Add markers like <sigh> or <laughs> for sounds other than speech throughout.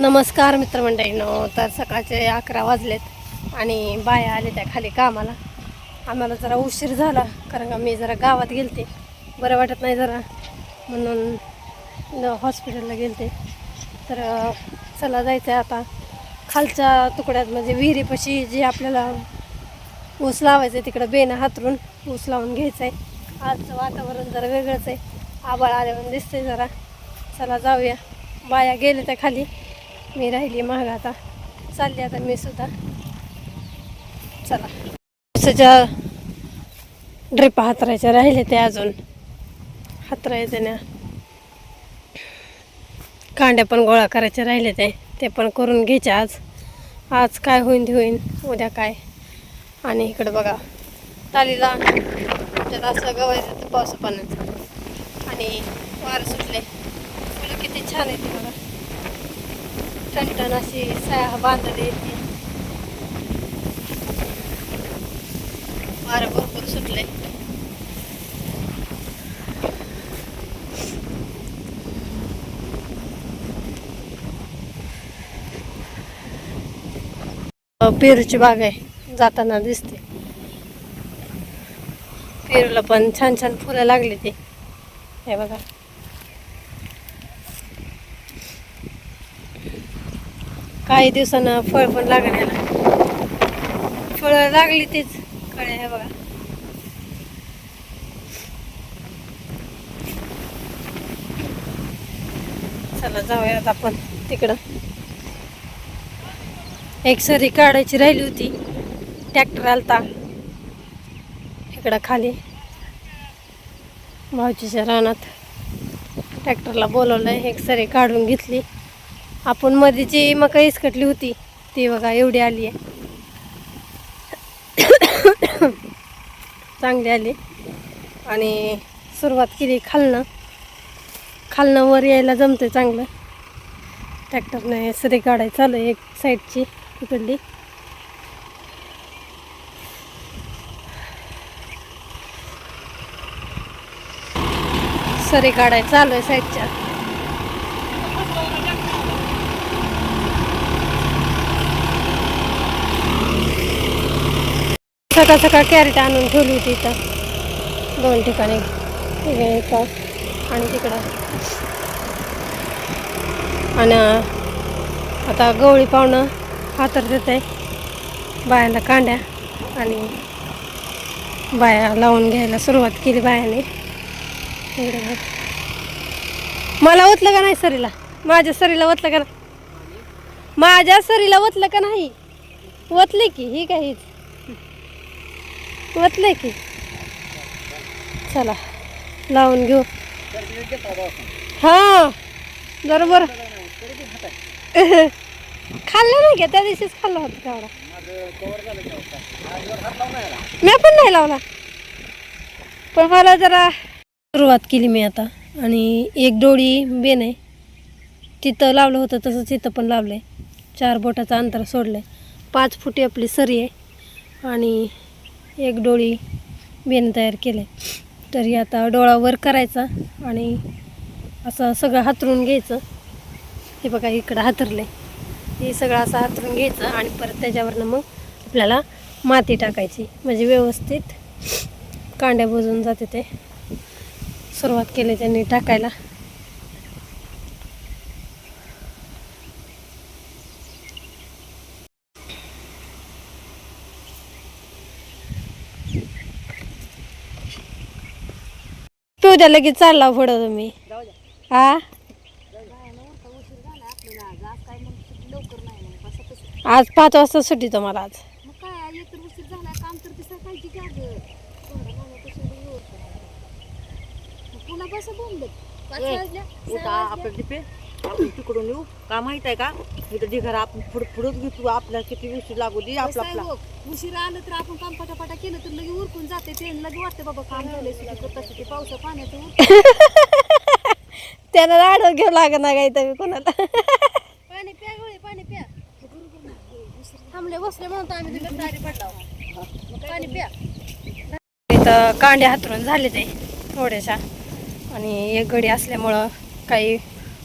नमस्कार मित्रमंडळीनो तर सकाळचे अकरा वाजलेत आणि बाया आले त्या खाली कामाला. आम्हाला जरा उशीर झाला कारण का मी जरा गावात गेलते. बरं वाटत नाही जरा म्हणून हॉस्पिटलला गेलते. तर चला जायचं आहे आता. खालच्या तुकड्यात म्हणजे विहिरीपाशी जे आपल्याला ऊस लावायचं आहे तिकडं बेनं हातरून ऊस लावून घ्यायचं आहे आजचं वातावरण जरा वेगळंच आहे. आबाळ आल्यावर दिसतंय जरा. चला जाऊया. बाया गेले त्या खाली. मी राहिली महाग आता. चालली आता मी सुद्धा. चला. ऊसाच्या ड्रिप हातरायच्या राहिले ते अजून. हातरायचे ना. कांड्या पण गोळा करायचे राहिले ते. ते पण करून घ्यायचे आज. आज काय होईन ते होईन उद्या काय. आणि इकडं बघा. तालीला त्याला असं गवायचं तर पावसा पाण्याचं आणि वारं सुटले. फुलं किती छान येते बघा. टणटण अशी साया बांधली येते वारं भरपूर सुटले पेरूची बाग आहे जाताना दिसते पेरूला पण छान छान फुलं लागली ती हे बघा काही दिवसानं फळ पण लागले फळं लागली तीच. कळे हे बघा. चला जाऊयात आपण तिकडं. एक सरी काढायची राहिली होती. ट्रॅक्टर आलता. इकडं खाली. भाऊजीच्या रानात. ट्रॅक्टरला बोलवलं एक सरी काढून घेतली. आपण मध्ये जी मका इसकटली होती ती बघा एवढी आली आहे. चांगली आली. आणि सुरुवात केली खालनं. खालनं वर यायला जमतं चांगलं. ट्रॅक्टरने सरी काढायचं चालू आहे एक साईडची इकडली. सरी काढायचं चालू आहे साईडच्या सकाळ सकाळ कॅरेट आणून ठेवली होती इथं. दोन ठिकाणी. इथं आणि तिकडं. आणि आता गवळी पाहुणं हातर देत आहे बायाला कांड्या आणि बाया लावून घ्यायला सुरुवात केली बायाने. मला ओतलं का नाही सरीला? माझ्या सरीला ओतलं का माझ्या सरीला ओतलं का नाही? ओतले की ही काहीच ओतलंय की? चला लावून घेऊ. हा बरोबर. खाल्लं नाही का? त्या दिवशीच खाल्लं होतं तेवढा. मी पण नाही लावला. पण मला जरा सुरुवात केली मी आता. आणि एक डोळी बेन आहे. तिथं लावलं होतं तसंच तिथं पण लावलं आहे चार बोटाचं अंतर सोडलं आहे पाच फुटी आपली सरी आहे. आणि एक डोळी बेन तयार केलं आहे तर आता डोळा वर करायचा आणि असं सगळं हातरून घ्यायचं. हे बघा इकडं हातरलं आहे हे सगळं असं हातरून घ्यायचं आणि परत त्याच्यावरनं मग आपल्याला माती टाकायची. म्हणजे व्यवस्थित कांड्या बुजून जाते ते. सुरुवात केली त्यांनी टाकायला. पिऊ द्या लगेच चालला पुढं तुम्ही. हा आज पाच वाजता सुट्टी तुम्हाला आज. तर मला पुन्हा आपण तिकडून येऊ. का माहीत आहे का? इथं ढिगार आपण पुढं पुढंच घेतो आपल्या किती उशीर लागू दे आपला आपला बघ, उशीर आलं तर आपण काम पटापटा केलं तर लगे उरकून जाते. ते लगे वाटतं बाबा काम झालंय सुट्टी करत असते ते पावसा पाण्याचं. त्यानं आडवं घेऊ लागत ना काही तुम्ही कोणाला. <laughs> पाणी प्या गोळी पाणी प्या. थांबले बसले म्हणतो आम्ही तिकडे दारी पडला. पाणी प्या. इथं कांडे हातरून झाले ते थोड्याशा आणि एक गडी असल्यामुळं काही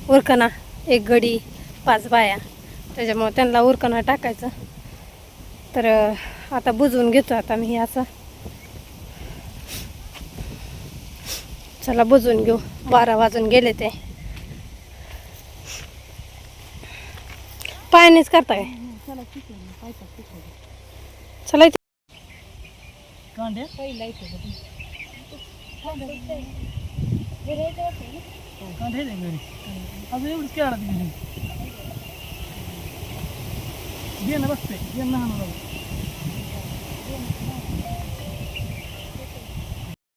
उरकणा एक गडी पाच बाया. त्याच्यामुळे त्यांना उरकणा टाकायचं. तर आता बुजवून घेतो आता मी हे असं चला बुजवून घेऊ. बारा वाजून गेले ते. पायानेच करता काय चला चला इथे कांदे पहिला इथे बघ. कांदे आहे घरी अजून एवढंच केळा घरी घे ना बसते घे ना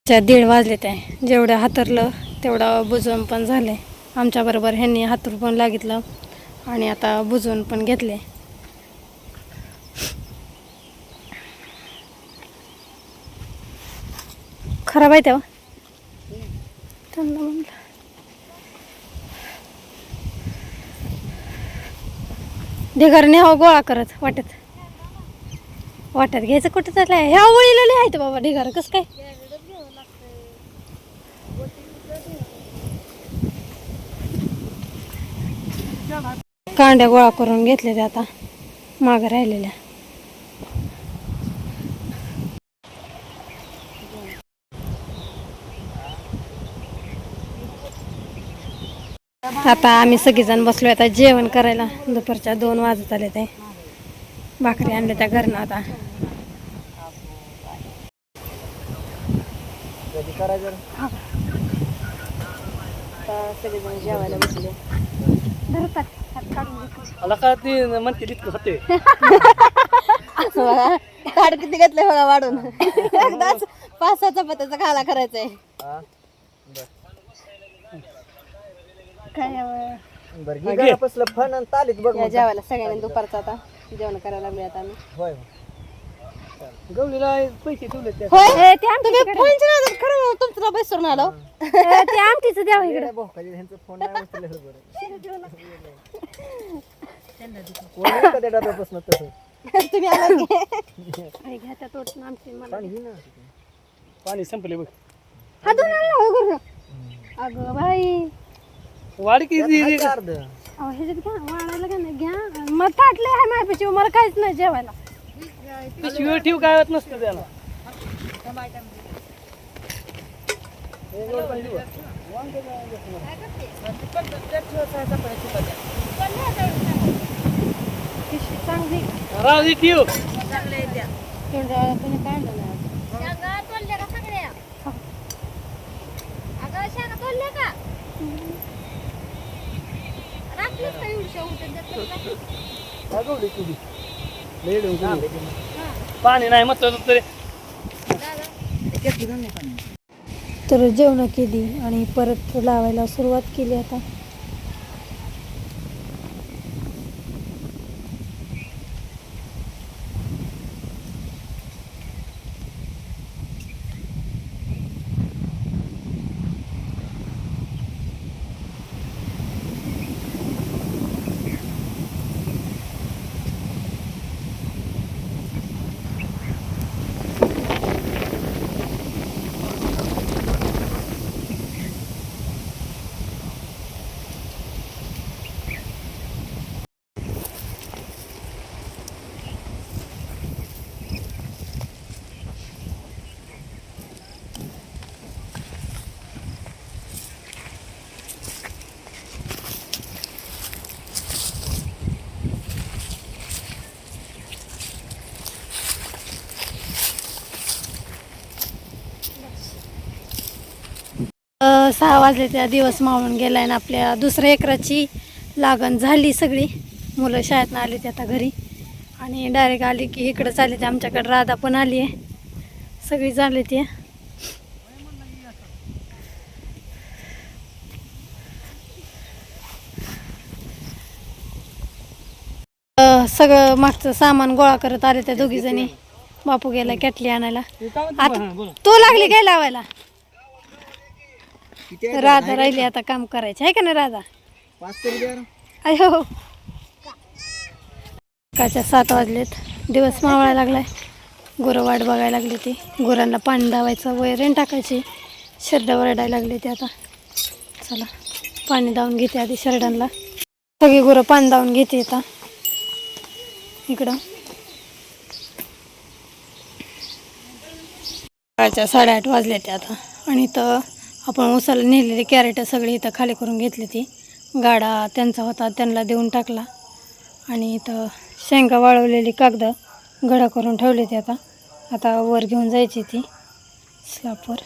च्या दीड वाजले ते. जेवढं हातरलं तेवढं बुजवून पण झाले. आमच्याबरोबर ह्यांनी हातरू पण लागितलं आणि आता बुजवून पण घेतले. खराब आहे तेव्हा त्यांना म्हणलं ढेगार हो गोळा करत वाटत. वाटत घ्यायचं कुठं चाललंय ह्या वळीला लय आहेत बाबा ढिगार. कसं काय? कांड्या गोळा करून घेतले ते आता मागं राहिलेल्या. आता आम्ही सगळेजण बसलो आता जेवण करायला. दुपारच्या दोन वाजत आले ते. भाकरी आणले त्या घरनं आता. सगळेजण जेवायला बसले. किती घेतलंय बघा वाढून. <laughs> एकदाच पाच सहा चपात्याचा खाला करायचंय. काय बरं फन आणि तालीत बघ या जेवायला सगळ्यांनी दुपारचं आता जेवण करायला लागले आता आम्ही. होय गवलीला पैसे ठेवले त्या होय? तुम्ही फोनच्या नादात खरं तुमचं बेसून आलो ते आमटीचं द्यावं इकडे. भाऊकाजी ह्यांचा फोन नाही उचलला बरं. <laughs> कोण आहे का त्या डब्यापासून तसं. तुम्ही आला की? <laughs> पाणी घे ना. पाणी संपले बघ. आणलं हो गुरु. अगं बाई. वाढ किती काय का अर्ध? अहो ह्याच्यात घ्या वाढायला का नाही घ्या. मग ताटले आहे माझ्यापाशी मला काहीच नाही जेवायला. पिशवी ठेव काय होत नसतं त्याला. पिशवी चांगली. राहू ठेव. तेवढं कोणी काढलं नाही? शेंगा तोडल्या का सगळ्या? अगं शेंगा तोडल्या का? तुझी डोंगर पाणी नाही म्हटलं तरी. तर जेवण केली आणि परत लावायला सुरुवात केली आता. सहा वाजले त्या दिवस मावळून गेलाय ना आपल्या दुसऱ्या एकराची लागण झाली सगळी. मुलं शाळेतनं आली ते आता घरी. आणि डायरेक्ट आली की इकडं चालली ते आमच्याकडे राधा पण आली आहे. सगळी झाली ती. सगळं मागचं सामान गोळा करत आले त्या दोघी जणी बापू गेला कॅटली आणायला. आता तो लागली काय लावायला? राधा राहिली आता काम करायचं. आहे का नाही राधा? पाच तरी द्या ना. अयो सकाळच्या सात वाजलेत. दिवस मावळायला लागलाय. गुरं वाट बघायला लागली ती. गुरांना पाणी दावायचं वैरण टाकायची. शर्ट वरडायला लागली ती आता. चला पाणी दावून घेते आधी शर्टांना सगळी गुरं पाणी दावून घेते आता. इकडं. सकाळच्या साडेआठ वाजले ते आता. आणि इथं आपण उसाला नेलेली कॅरेट सगळी इथं खाली करून घेतली ती. गाडा त्यांचा होता त्यांना देऊन टाकला. आणि इथं शेंगा वाळवलेली कागदं घडा करून ठेवली ती आता. आता वर घेऊन जायची ती. स्लॅपवर